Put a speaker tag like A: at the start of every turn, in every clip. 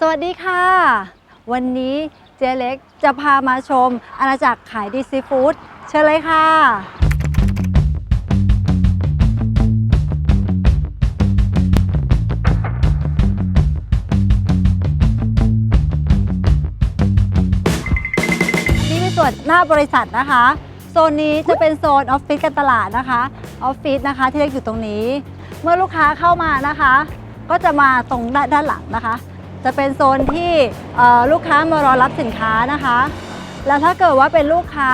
A: สวัสดีค่ะ วันนี้เจ๊เล็กจะพามาชมอาณาจักรขายดีซีฟู้ดเชิญเลยค่ะ นี่เป็นส่วนหน้าบริษัทนะคะ โซนนี้จะเป็นโซนออฟฟิศการตลาดนะคะออฟฟิศนะคะที่เล็กอยู่ตรงนี้ เมื่อลูกค้าเข้ามานะคะ ก็จะมาตรงด้านด้านหลังนะคะ จะเป็นโซนที่ลูกค้ามารอรับสินค้านะคะ แล้วถ้าเกิดว่าเป็นลูกค้า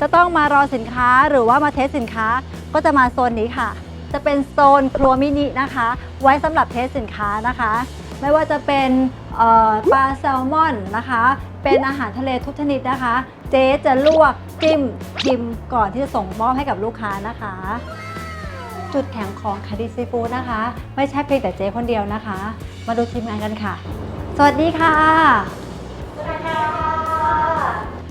A: จะต้องมารอสินค้าหรือว่ามาเทสสินค้าก็จะมาโซนนี้ค่ะ จะเป็นโซนครัวมินินะคะ ไว้สำหรับเทสสินค้านะคะ ไม่ว่าจะเป็นปลาแซลมอนนะคะ เป็นอาหารทะเลทุกชนิดนะคะ เจ๊จะลวกจิ้มชิมก่อนที่จะส่งมอบให้กับลูกค้านะคะ จุดแข็งของคาดิซีฟู้ดนะคะ ไม่ใช่เพียงแต่เจ๊คนเดียวนะคะ มาดูทีมงานกันค่ะ สวัสดีค่ะ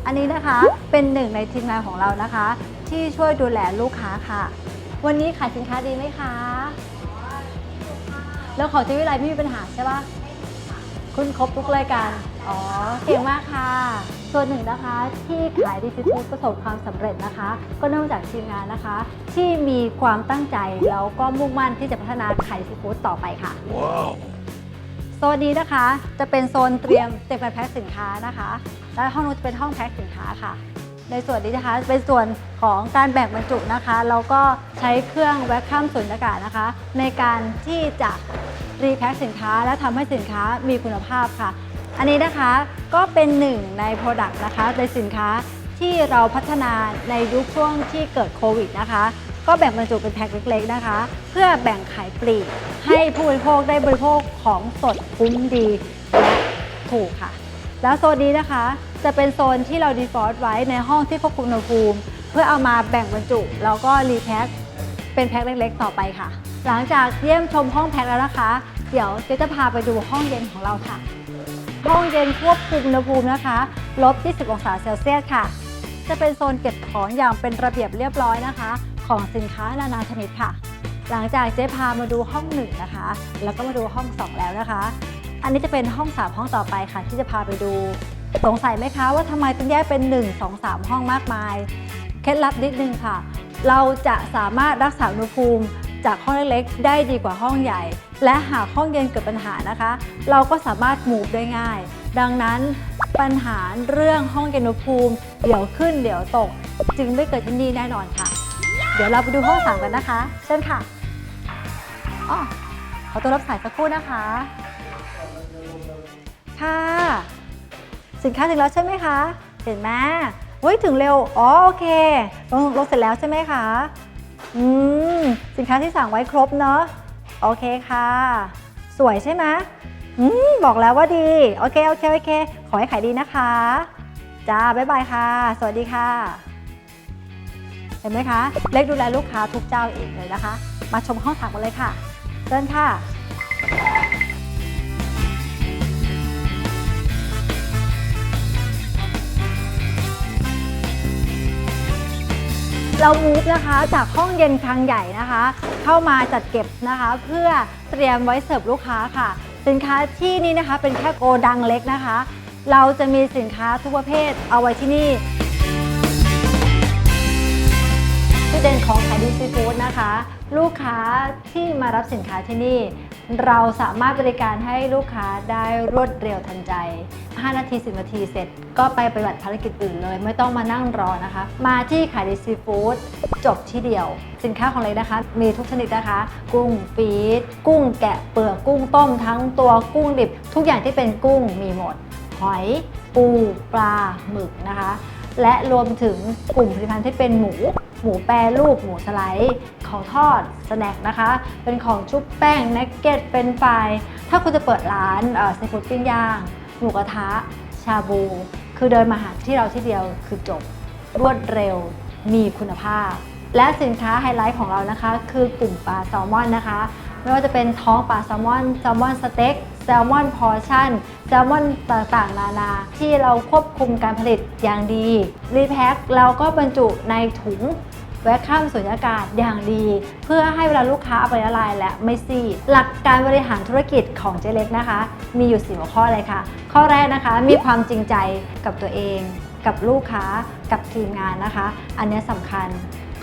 A: อันนี้นะคะเป็นหนึ่งในทีมงานของเรานะคะ ที่ช่วยดูแลลูกค้าค่ะ วันนี้ขายสินค้าดีไหมคะ แล้วของเจวิไลไม่มีปัญหาใช่ปะคุณครบทุกรายการ อ๋อ เก่งมากค่ะ ส่วนหนึ่งนะคะที่ขายดิจิทัลประสบความสำเร็จนะคะ ก็เนื่องจากทีมงานนะคะ ที่มีความตั้งใจแล้วก็มุ่งมั่นที่จะพัฒนาขายซีฟู้ดต่อไปค่ะโซ นนี้นะคะ จะเป็นโซนเตรียมเตรียมการแพ็คสินค้านะคะ และห้องนู้นจะเป็นห้องแพ็คสินค้าค่ะ ในส่วนนี้นะคะเป็นส่วนของการแบ่งบรรจุนะคะแล้วก็ใช้เครื่องแวคคัมสูญญากาศนะคะ ในการที่จะรีแพ็คสินค้าและทำให้สินค้ามีคุณภาพค่ะ อันนี้นะคะก็เป็นหนึ่งใน Product นะคะในสินค้าที่เราพัฒนาในยุคช่วงที่เกิดโควิดนะคะ ก็แบ่งบรรจุเป็นแพ็คเล็กๆนะคะ เพื่อแบ่งขายปลีกให้ผู้บริโภคได้บริโภคของสดคุ้มดีและถูกค่ะ แล้วโซนนี้นะคะ จะเป็นโซนที่เราดีฟอลต์ไว้ในห้องที่ควบคุมอุณหภูมิ เพื่อเอามาแบ่งบรรจุ แล้วก็รีแพ็คเป็นแพ็คเล็กๆ ต่อไปค่ะ หลังจากเยี่ยมชมห้องแพ็คแล้วนะคะ เดี๋ยวเจ๊จะพาไปดูห้องเย็นของเราค่ะ ห้องเย็นควบคุมอุณหภูมินะคะลบ20องศาเซลเซียสค่ะ จะเป็นโซนเก็บของอย่างเป็นระเบียบเรียบร้อยนะคะ ของสินค้านานาชนิดค่ะ หลังจากเจ๊พามาดูห้องหนึ่งนะคะ แล้วก็มาดูห้องสองแล้วนะคะ อันนี้จะเป็นห้อง3ห้องต่อไปค่ะ ที่จะพาไปดู สงสัยไหมคะว่าทำไมต้องแยกเป็น 1 2 3 ห้องมากมาย เคล็ดลับนิดนึงค่ะ เราจะสามารถรักษาอุณหภูมิจากห้องเล็กๆได้ดีกว่าห้องใหญ่ และหากห้องเย็นเกิดปัญหานะคะ เราก็สามารถมูฟได้ง่าย ดังนั้นปัญหาเรื่องห้องเย็นอุณหภูมิ เดี๋ยวขึ้นเดี๋ยวตก จึงไม่เกิดที่นี่แน่นอนค่ะ เดี๋ยวเราไปดูห้องสามกันนะคะ เชิญค่ะอ๋อขอตัวรับสายสักครู่นะคะ ค่ะ สินค้าถึงแล้วใช่ไหมคะ เห็นไหมเฮ้ยถึงเร็ว อ๋อโอเคลงรถเสร็จแล้วใช่ไหมคะ อืม สินค้าที่สั่งไว้ครบเนาะ โอเคค่ะ สวยใช่ไหมอืม บอกแล้วว่าดี โอเค โอเค โอเค ขอให้ขายดีนะคะ จ้า บ๊ายบายค่ะ สวัสดีค่ะ ห็นไหมคะ เล็กดูแลลูกค้าทุกเจ้าเองเลยนะคะ มาชมห้องถักกันเลยค่ะเชิญค่ะ เรามูฟนะคะจากห้องเย็นคลังใหญ่นะคะ เข้ามาจัดเก็บนะคะ เพื่อเตรียมไว้เสิร์ฟลูกค้าค่ะ สินค้าที่นี่นะคะเป็นแค่โกดังเล็กนะคะ เราจะมีสินค้าทุกประเภทเอาไว้ที่นี่ จุดเด่นของขายดีซีฟู้ดนะคะ ลูกค้าที่มารับสินค้าที่นี่ เราสามารถบริการให้ลูกค้าได้รวดเร็วทันใจ 5 นาที 10 นาทีเสร็จ ก็ไปปฏิบัติภารกิจอื่นเลย ไม่ต้องมานั่งรอนะคะ มาที่ขายดีซีฟู้ดจบที่เดียว สินค้าของเลยนะคะ มีทุกชนิดนะคะ กุ้งฟีดกุ้งแกะเปลือกกุ้งต้มทั้งตัวกุ้งดิบ ทุกอย่างที่เป็นกุ้งมีหมด หอย ปู ปลาหมึกนะคะ และรวมถึงกลุ่มผลิตภัณฑ์ที่เป็นหมู หมูแปรรูป หมูสไลด์ของทอดสแน็คนะคะ เป็นของชุบแป้งนักเก็ตเป็นไฟถ้าคุณจะเปิดร้านซีฟู้ดปิ้งย่าง หมูกระทะ ชาบู คือเดินมาหาที่เราที่เดียวคือจบรวดเร็วมีคุณภาพ และสินค้าไฮไลท์ของเรานะคะ คือกลุ่มปลาแซลมอนนะคะ ไม่ว่าจะเป็นท้องปลาแซลมอนแซลมอนสเต็ก แซลมอนพอร์ชั่นแซลมอนต่างๆ นานาที่เราควบคุมการผลิตอย่างดี รีแพ็คเราก็บรรจุในถุงแวะข้ามสุญญากาศอย่างดี เพื่อให้เวลาลูกค้าเอาไปละลายและไม่ซีหลักการบริหารธุรกิจของเจเล็กนะคะ มีอยู่สี่หัวข้อเลยค่ะ ข้อแรกนะคะมีความจริงใจกับตัวเอง กับลูกค้ากับทีมงานนะคะ อันนี้สำคัญ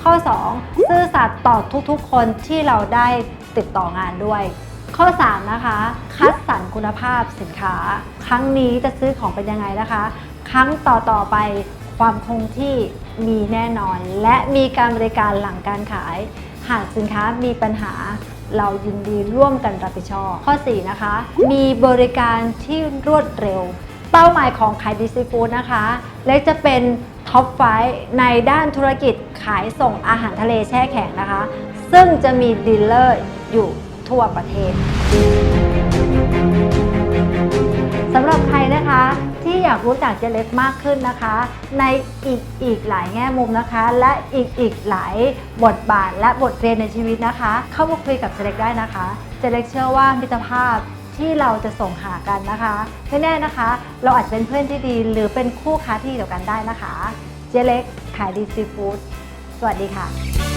A: ข้อ 2 ซื่อสัตย์ต่อทุกๆ คนที่เราได้ติดต่องานด้วย ข้อ 3 นะคะ คัดสรรคุณภาพสินค้า ครั้งนี้จะซื้อของเป็นยังไงนะคะ ครั้งต่อๆไปความคงที่มีแน่นอน และมีการบริการหลังการขาย หากสินค้ามีปัญหาเรายินดีร่วมกันรับผิดชอบ ข้อ 4 นะคะ มีบริการที่รวดเร็ว เป้าหมายของขายดีซีฟู้ดนะคะเล็กจะเป็นท็อปไฟในด้านธุรกิจขายส่งอาหารทะเลแช่แข็งนะคะ ซึ่งจะมีดีลเลอร์อยู่ ทั่วประเทศสำหรับใครนะคะที่อยากรู้จักเจเล็กมากขึ้นนะคะ ในอีกอีกหลายแง่มุมนะคะ และอีกอีกหลายบทบาทและบทเรียนในชีวิตนะคะ เข้ามาคุยกับเจเล็กได้นะคะ เจเล็กเชื่อว่ามิตรภาพที่เราจะส่งหากันนะคะไม่แน่นะคะ เราอาจจะเป็นเพื่อนที่ดี หรือเป็นคู่ค้าที่เดีต่อกันได้นะคะ เจเล็กขายดีซีฟู้ดสวัสดีค่ะ